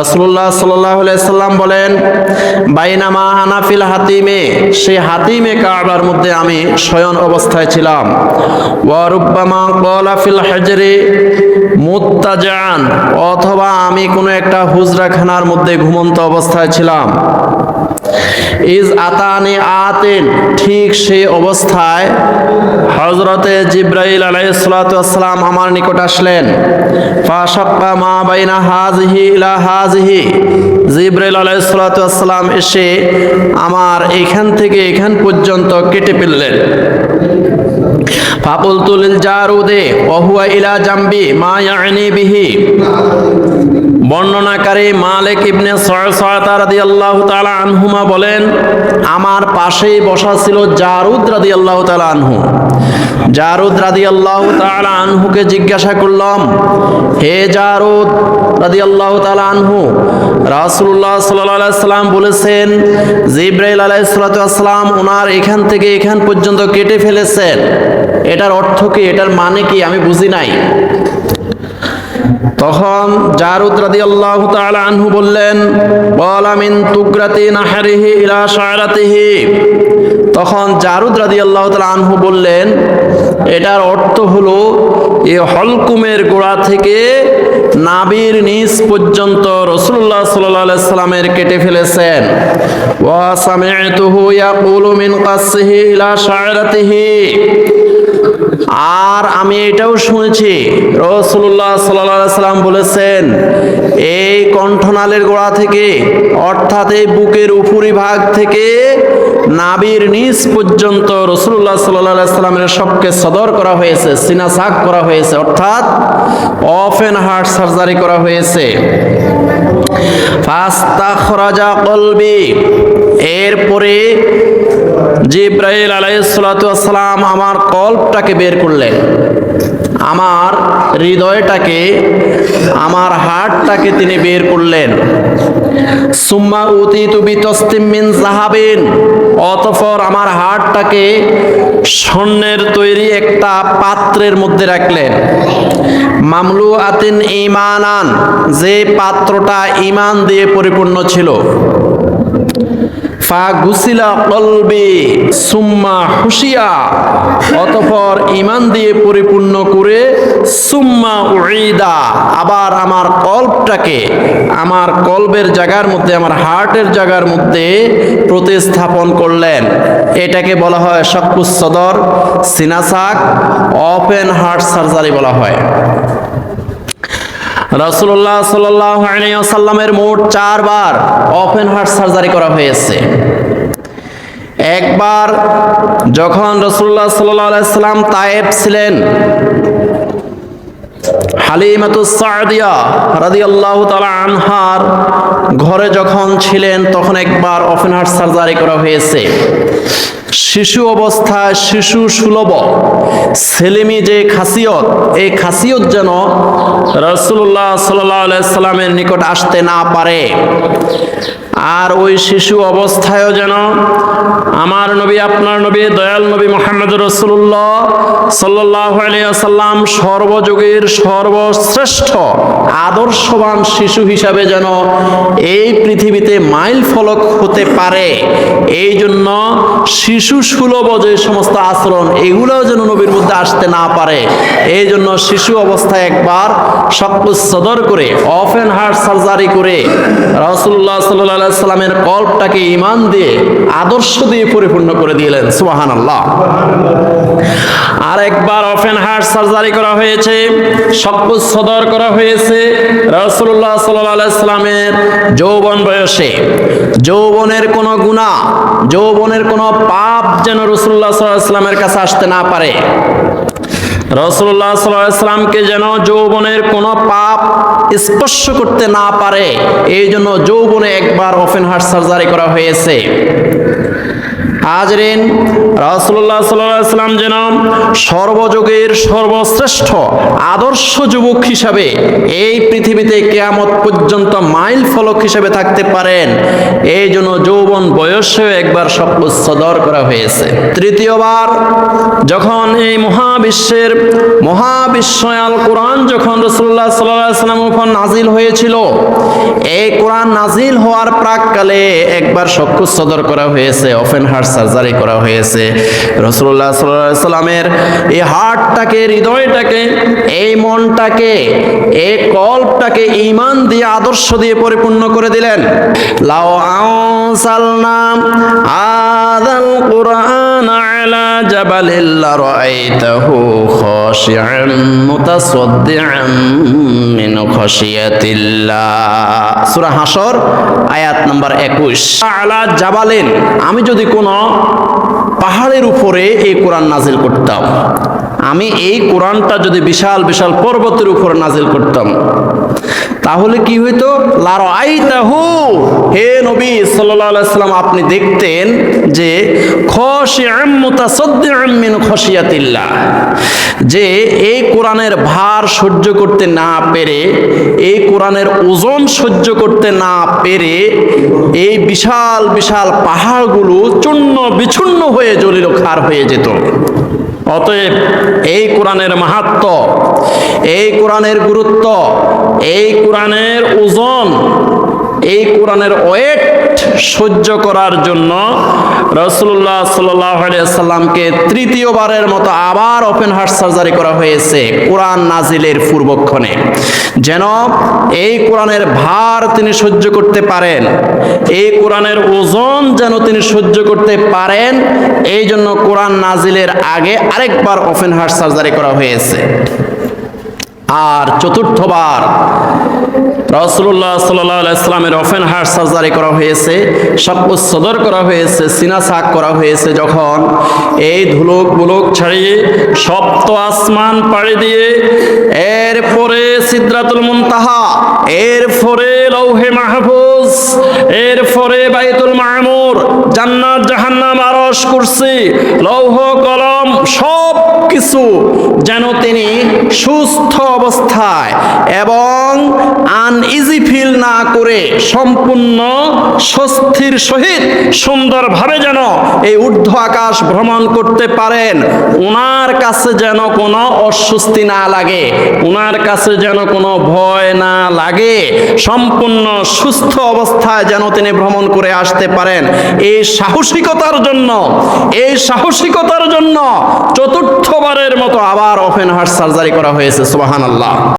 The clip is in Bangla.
রসুল্লাহ সাল্লাম বলেন, বাইনামা হানাফিল হাতিমে সেই হাতিমে কাবার মধ্যে আমি শয়ন অবস্থায় ছিলাম। ওয়ারুব্বামা কলাফিল হাজরে মুত্তাজান অথবা আমি কোনো একটা হুজরাখানার মধ্যে ঘুমন্ত অবস্থায় ছিলাম। ইজ আতানি আতেন, ঠিক সেই অবস্থায় হজরতে জিব্রাইল আলাইসালাম আমার নিকট আসলেন। ফাশাক্কা মা বাইনা হাজহি ইলা হাজহি জিব্রাইল আলাইসালাম এসে আমার এখান থেকে এখান পর্যন্ত কেটে ফেললেন। ফাকুল তুলিল জারুদে ওহুয়া ইলা জাম্বি মা ইয়ানি বিহি। বর্ণনাকারী মালিক ইবনে রাদিয়াল্লাহু তাআলা আনহুমা বলেন, আমার পাশেই বসা ছিল জারুদ রাদিয়াল্লাহু তাআলা আনহু। জারুদ রাদিয়াল্লাহু তাআলা আনহুকে জিজ্ঞাসা করলাম, হে জারুদ রাদিয়াল্লাহু তাআলা আনহু, রাসূলুল্লাহ সাল্লাল্লাহু আলাইহি সাল্লাম বলেছেন, জিব্রাইল আলাইহিস সালাতু ওয়াসসালাম ওনার এখান থেকে এখান পর্যন্ত কেটে ফেলেছেন। এটার অর্থ কি? এটার মানে কি? আমি বুঝি নাই। তখন জারুদ রাদিয়াল্লাহু তাআলা আনহু বললেন ওয়ালা মিন তুকরাতি নাহরিহি ইলা শারাতিহি। তখন জারুদ রাদিয়াল্লাহু তাআলা আনহু বললেন, এটার অর্থ হলো, এ হলকুমের গোড়া থেকে নাবির নিচ পর্যন্ত রসুল্লাহ আলাইহি সাল্লামের কেটে ফেলেছেন। ওয়া সামি'তুহু ইয়াকুলু মিন কাসসিহি ইলা শারাতিহি। আর আমি এটাও শুনেছি রসুল্লাহ সাল্লাম বলেছেন, এই কণ্ঠনালের গোড়া থেকে, অর্থাৎ এই বুকের উপরিভাগ থেকে নাবির নিচ পর্যন্ত রসুল্লাহ সাল্লাহ সাল্লামের সবকে সদর করা হয়েছে সিনাসাক করা হয়েছে, অর্থাৎ অফ এন হার্ট সার্জারি করা হয়েছে। ফাস্তা খরাজা কলবি, এরপরে জিব্রাইল আলাইসালাম আমার কল্পটাকে বের করলেন। আমার হৃদয়টাকে, আমার হার্টটাকে তিনি বের করলেন। সুম্মা উতি তুবি তস্তিমিন জাহাবিন অতঃপর আমার হার্টটাকে স্বর্ণের তৈরি একটা পাত্রের মধ্যে রাখলেন। মামলু আতিন ইমানান যে পাত্রটা ইমান দিয়ে পরিপূর্ণ ছিল। অতঃপর ইমান দিয়ে পরিপূর্ণ করে সুম্মা উইদা আবার আমার কল্পটাকে আমার কলবের জায়গার মধ্যে, আমার হার্টের জায়গার মধ্যে প্রতিস্থাপন করলেন। এটাকে বলা হয় শকুস সদর, সিনাসাক, ওপেন হার্ট সার্জারি বলা হয়। রাসুল্লাহ সাল্লামের মোট চারবার ওপেন হার্ট সার্জারি করা হয়েছে। একবার যখন রসুল্লাহ সাল্লাম তায়েব ছিলেন আনহার ঘরে যখন ছিলেন, তখন একবার ওপেন হার্ট সার্জারি করা হয়েছে। শিশু অবস্থায় শিশু সুলভ, সেলিমি যে খাসিয়ত, এই খাসিয়ত যেন রসুল্লাহ সাল্লাহ সাল্লামের নিকট আসতে না পারে। আর ওই শিশু অবস্থায়ও যেন আমার নবী, আপনার নবী, দয়াল নবী মোহাম্মদ রসুল্লাহ সাল্লাহ আলিয়াল্লাম সর্বযুগের সর্বশ্রেষ্ঠ আদর্শবান শিশু হিসাবে যেন এই পৃথিবীতে মাইল ফলক হতে পারে। এই জন্য শিশু সুলভ যে সমস্ত আচরণ, এগুলোও যেন নবীর মধ্যে আসতে না পারে। এই জন্য শিশু অবস্থায় একবার সব সদর করে, অফ অ্যান্ড হার্ট সার্জারি করে রসুল্লাহ সাল্লাহ সাল্লামের কল্পটাকে ইমান দিয়ে আদর্শ দিয়ে পরিপূর্ণ করে দিলেন সুবাহান আল্লাহ আর একবার অফেন হার্ট সার্জারি করা হয়েছে সকুজ সদর করা হয়েছে রসুল্লাহ সাল্লামের যৌবন বয়সে। যৌবনের কোনো গুণা যৌবনের কোনো পাপ যেন রসুল্লাহ সাল্লামের কাছে আসতে না পারে। রসুল্লাহ সাল্লামকে যেন যৌবনের কোনো পাপ স্পর্শ করতে না পারে, এই জন্য যৌবনে একবার ওপেন হার্ট সার্জারি করা হয়েছে। হাজরিন আলাইহি সাল্লাম যেন সর্বযুগের সর্বশ্রেষ্ঠ আদর্শ যুবক হিসাবে এই পৃথিবীতে কেয়ামত পর্যন্ত মাইল ফলক হিসাবে থাকতে পারেন। এই জন্য যৌবন বয়সেও একবার স্বপ্ন সদর করা হয়েছে। তৃতীয়বার, যখন এই মহাবিশ্বের মহাবিশ্বয়াল কোরআন যখন রসুল্লাহ সাল্লাম উপর নাজিল হয়েছিল, এই কোরআন নাজিল হওয়ার প্রাককালে একবার সক্ষু সদর করা হয়েছে ওপেন হার্ট সার্জারি করা হয়েছে। রসুল্লাহ সাল্লাহ সাল্লামের এই হার্টটাকে, হৃদয়টাকে, এই মনটাকে, এই কল্পটাকে ইমান দিয়ে আদর্শ দিয়ে পরিপূর্ণ করে দিলেন। লাও আউসালনাম আদাল কুরআন আলা জাবালিল লারাইতাহু খাশিআন মুতাসাদ্দিআন মিন খাশিয়াতিল্লাহ। সূরা হাসর আয়াত নাম্বার 21 আলা জাবালিন, আমি যদি কোনো পাহাড়ের উপরে এই কোরআন নাজিল করতাম, আমি এই কোরআনটা যদি বিশাল বিশাল পর্বতের উপরে নাজিল করতাম তাহলে কি হইতো? লার আইতাহু হে নবী সাল্লাল্লাহু সাল্লাম আপনি দেখতেন যে খশিআম মুতাসাদ্দিআম মিন খশিয়াতিল্লাহ, যে এই কোরআনের ভার সহ্য করতে না পেরে, এই কোরআনের ওজন সহ্য করতে না পেরে, এই বিশাল বিশাল পাহাড়গুলো চূর্ণ বিচ্ছুন্ন হয়ে জলিল খার হয়ে যেত। অতএব এই কোরআনের মাহাত্ম, এই কোরআনের গুরুত্ব এই কোরআনের ওজন, এই কোরআনের ওয়েট সহ্য করার জন্য রসুল্লাহ সাল্লামকে তৃতীয়বারের মতো আবার ওপেন হার্ট সার্জারি করা হয়েছে কোরআন নাজিলের পূর্বক্ষণে। যেন এই কোরআনের ভার তিনি সহ্য করতে পারেন, এই কোরআনের ওজন যেন তিনি সহ্য করতে পারেন, এই জন্য কোরআন নাজিলের আগে আরেকবার ওপেন হার্ট সার্জারি করা হয়েছে। আর চতুর্থবার রসুল্লাহ সাল্লামের অফেন হার্ট সার্জারি করা হয়েছে সপ্পু সদর করা হয়েছে, সিনা সাক করা হয়েছে যখন এই ধুলুক বুলুক ছাড়িয়ে সপ্ত আসমান পাড়ি দিয়ে এরপরে সিদ্রাতুল মুনতাহা, এরপরে লৌহে মাহফুজ এরপরে বাইতুল মামুর জান্নার জাহান্নাম আরস কুরসি, লৌহ, কলম সব কিছু যেন তিনি সুস্থ অবস্থায় এবং না করে সম্পূর্ণ স্বস্তির সহিত সুন্দরভাবে যেন এই ঊর্ধ্ব আকাশ ভ্রমণ করতে পারেন। ওনার কাছে যেন কোনো অস্বস্তি না লাগে ওনার কাছে যেন কোনো ভয় না লাগে, সম্পূর্ণ সুস্থ অবস্থায় যেন তিনি ভ্রমণ করে আসতে পারেন। এই সাহসিকতার জন্য, এই সাহসিকতার জন্য চতুর্থবারের মতো আবার ওপেন হার্ট সার্জারি করা হয়েছে সুবাহান আল্লাহ